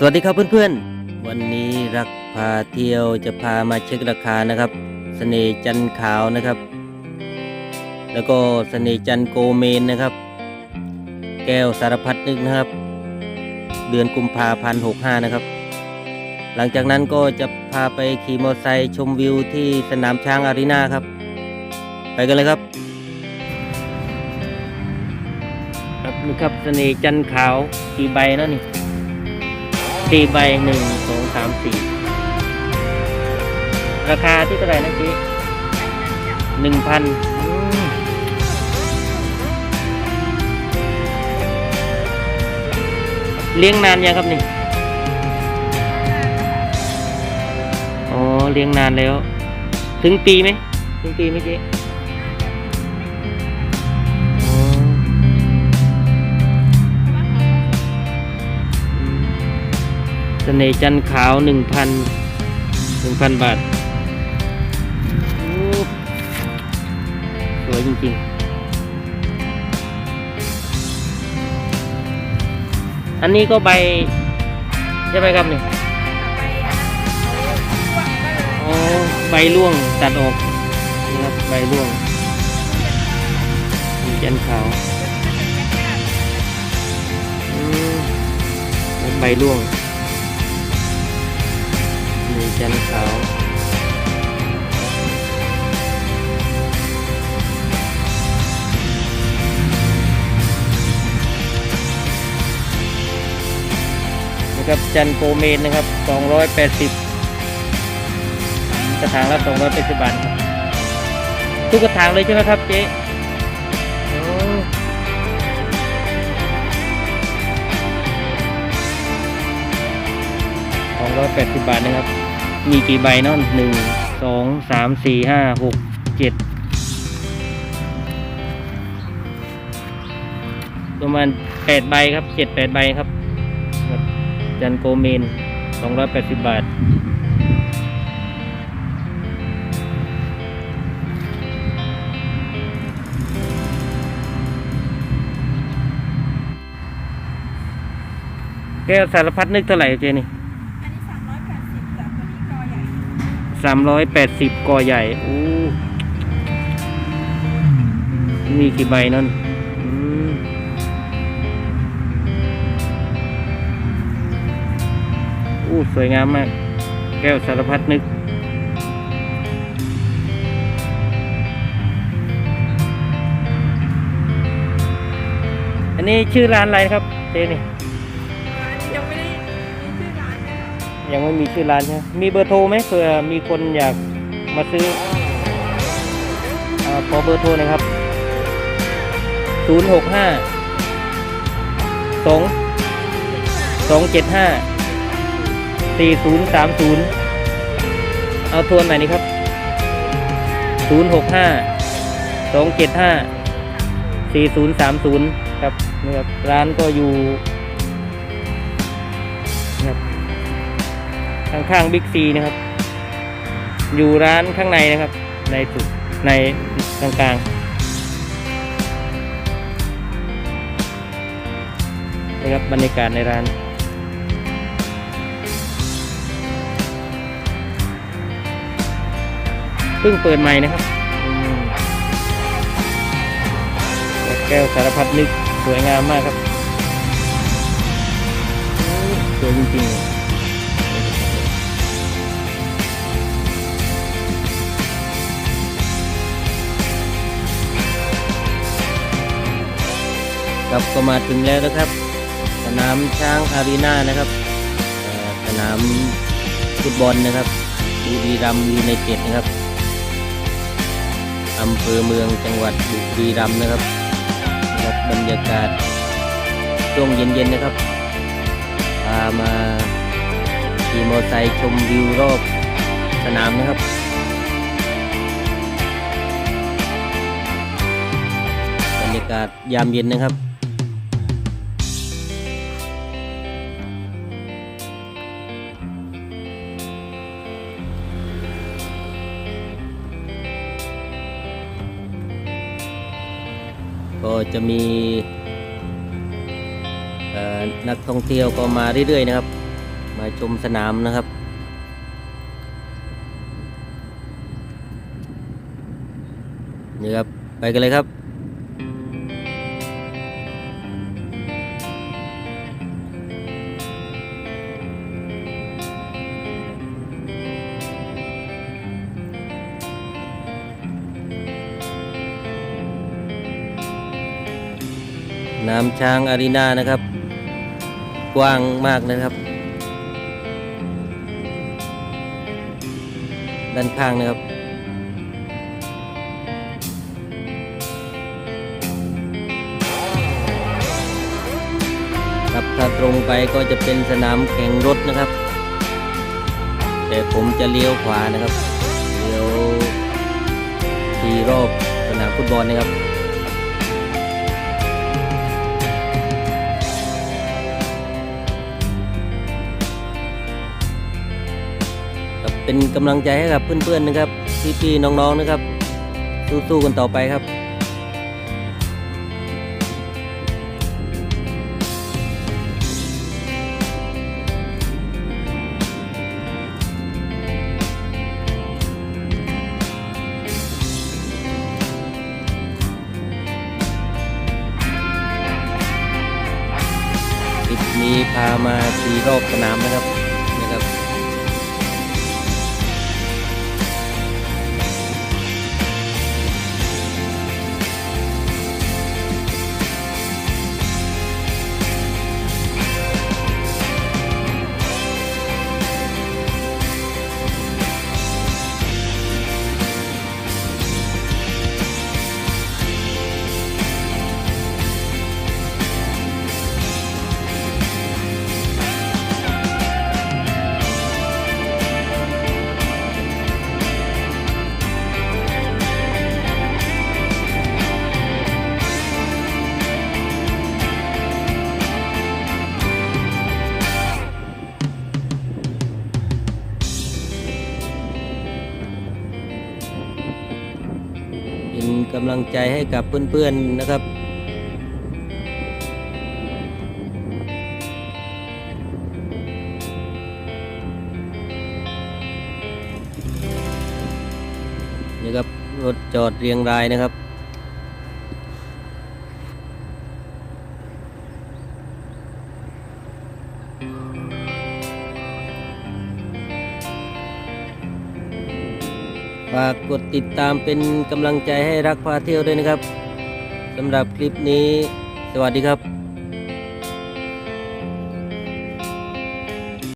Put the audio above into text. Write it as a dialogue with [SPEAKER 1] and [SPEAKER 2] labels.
[SPEAKER 1] สวัสดีครับเพื่อนๆ วันนี้รักพาเที่ยวจะพามาเช็คราคานะครับเสน่ห์จันขาวนะครับ แล้วก็เสน่ห์จันโกเมนนะครับ แก้วสารพัดนึกนะครับ เดือนกุมภาพันธ์หกห้านะครับ หลังจากนั้นก็จะพาไปขี่มอเตอร์ไซค์ชมวิวที่สนามช้างอารีนาครับ ไปกันเลยครับ ครับนี่ครับเสน่ห์จันขาวกี่ใบแล้วนี่ สี่ใบหนึ่งสองสามสี่ราคาที่เท่าไหร่นะพี่หนึ่งพันเลี้ยงนานยังครับนี่อ๋อเลี้ยงนานแล้ว ถึงปีไหมถึงปีไหมเจ๊ สน่ห์จันขาวหนึ่งพันหนึ่งพันบาท สวยจริง ๆ อันนี้ก็ใบใช่ไหมครับเนี่ยโอ๋อใบร่วงตัดออกนี่ครับใบร่วงจันขาวแล้วใบร่วง มีจันขาวนะครับจันโกเมนนะครับ 280 กระถางละ280บาทครับทุกกระถางเลยใช่ไหมครับเจ้สองร้อยแปดสิบบาทนะครับ มีกี่ใบเนาะหนึ่งสองสามสี่ห้าหกเจ็ดประมาณแปดใบครับเจ็ดแปดใบครับครับ จันโกเมนสองร้อยแปดสิบบาทแก้วสารพัดนึกเท่าไหร่เจนี่
[SPEAKER 2] อันนี้สามร้อยแปดสิบแต่ตัวนี้กอใหญ่
[SPEAKER 1] สามร้อยแปดสิบกอใหญ่อู้มีกี่ใบนั่นอู้สวยงามมาก แก้วสารพัดนึกอันนี้ชื่อร้านอะไรครับเจนี่
[SPEAKER 2] ร้าน ยังไม่มีชื่อร้าน
[SPEAKER 1] ใช่ไหมมีเบอร์โทรไหมเผื่อมีคนอยากมาซื้ออขอเบอร์โทรหนะครับศูนย์หกห้าสองสองเจ็ดห้าสี่ศูนย์สามศูนย์เอาทวนใหม่นี้ครับศูนย์หกห้าสองเจ็ดห้าสี่ศูนย์สามศูนย์ครับนี่ครับร้านก็อยู่ ข้างๆบิ๊กซีนะครับ อยู่ร้านข้างในนะครับ ในสุดในกลางกลางๆนี่ครับบรรยากาศในร้านเพิ่งเปิดใหม่นะครับแก้วสารพัดนึกสวยงามมากครับ สวยจริงๆ ครับก็มาถึงแล้วนะครับ สนามช้างอารีนานะครับสนามฟุตบอลนะครับบุรีรัมย์ยูไนเต็ดนะครับอำเภอเมืองจังหวัดบุรีรัมย์นะครับนะครับบรรยากาศช่วงเย็นๆนะครับพามาขี่มอเตอร์ไซค์ชมวิวรอบสนามนะครับบรรยากาศยามเย็นนะครับ ก็จะมีนักท่องเที่ยวก็มาเรื่อยๆนะครับ มาชมสนามนะครับ นี่ครับ ไปกันเลยครับ น้ำช้างอารีนานะครับ กว้างมากนะครับ ด้านข้างนะครับ ครับถ้าตรงไปก็จะเป็นสนามแข่งรถนะครับ แต่ผมจะเลี้ยวขวานะครับ เลี้ยวทีรอบสนามฟุตบอลนะครับ เป็นกำลังใจให้กับเพื่อนๆนะครับพี่ๆน้องๆนะครับ สู้ๆกันต่อไปครับนี้พามาขี่รอบสนามนะครับ กำลังใจให้กับเพื่อนๆนะครับ นี่ครับรถจอดเรียงรายนะครับ ฝากกดติดตามเป็นกำลังใจให้รักพาเที่ยวด้วยนะครับสำหรับคลิปนี้ สวัสดีครับ